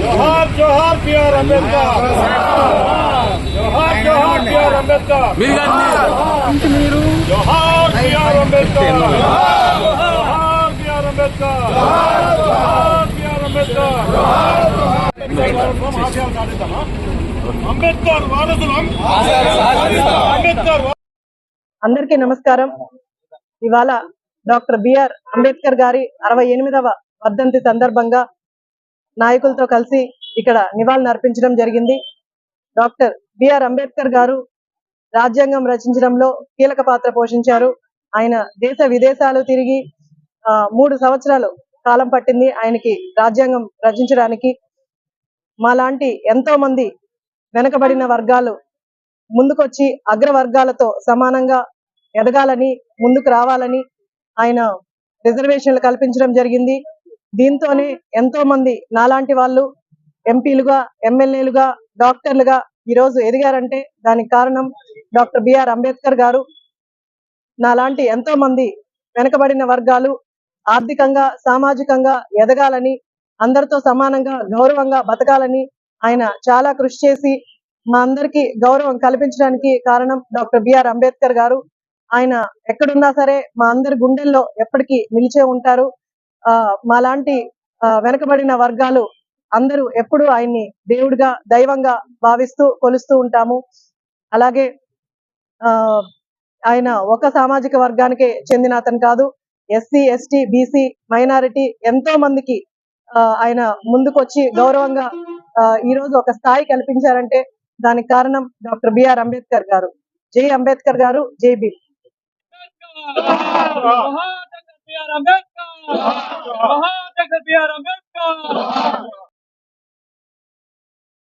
జోహార్ జోహార్ బిఆర్ అంబేద్కర్. జోహార్ జోహార్ బిఆర్ అంబేద్కర్. జోహార్ బిఆర్ అంబేద్కర్. జోహార్ బిఆర్ అంబేద్కర్. జోహార్ బిఆర్ అంబేద్కర్. అంబేద్కర్ వారసులం. అంబేద్కర్ అందరికీ నమస్కారం. ఇవాళ డాక్టర్ బిఆర్ అంబేద్కర్ గారి అరవై ఎనిమిదవ వర్ధంతి సందర్భంగా నాయకులతో కలిసి ఇక్కడ నివాళులు అర్పించడం జరిగింది. డాక్టర్ బిఆర్ అంబేద్కర్ గారు రాజ్యాంగం రచించడంలో కీలక పాత్ర పోషించారు. ఆయన దేశ విదేశాలు తిరిగి ఆ, మూడు సంవత్సరాలు కాలం పట్టింది ఆయనకి రాజ్యాంగం రచించడానికి. మాలాంటి ఎంతో మంది వెనకబడిన వర్గాలు ముందుకొచ్చి అగ్ర వర్గాలతో సమానంగా ఎదగాలని ముందుకు రావాలని ఆయన రిజర్వేషన్లు కల్పించడం జరిగింది. దీంతోనే ఎంతో మంది నాలాంటి వాళ్ళు ఎంపీలుగా ఎమ్మెల్యేలుగా డాక్టర్లుగా ఈరోజు ఎదిగారంటే దానికి కారణం డాక్టర్ బిఆర్ అంబేద్కర్ గారు. నాలాంటి ఎంతో మంది వెనకబడిన వర్గాలు ఆర్థికంగా సామాజికంగా ఎదగాలని అందరితో సమానంగా గౌరవంగా బతకాలని ఆయన చాలా కృషి చేసి మా అందరికి గౌరవం కల్పించడానికి కారణం డాక్టర్ బిఆర్ అంబేద్కర్ గారు. ఆయన ఎక్కడున్నా సరే మా అందరి గుండెల్లో ఎప్పటికీ నిలిచే ఉంటారు. ఆ మాలాంటి ఆ, వెనకబడిన వర్గాలు అందరూ ఎప్పుడు ఆయన్ని దేవుడిగా దైవంగా భావిస్తూ కొలుస్తూ ఉంటాము. అలాగే ఆ ఆయన ఒక సామాజిక వర్గానికే చెందిన అతను కాదు. ఎస్సీ ఎస్టీ బీసీ మైనారిటీ ఎంతో మందికి ఆ, ఆయన ముందుకొచ్చి గౌరవంగా ఆ, ఈ రోజు ఒక స్థాయి కల్పించారంటే దానికి కారణం డాక్టర్ బిఆర్ అంబేద్కర్ గారు. జై అంబేద్కర్ గారు జై బీ జోహార్ డాక్టర్ బిఆర్ అంబేద్కర్ జోహార్ డాక్టర్ బిఆర్ అంబేద్కర్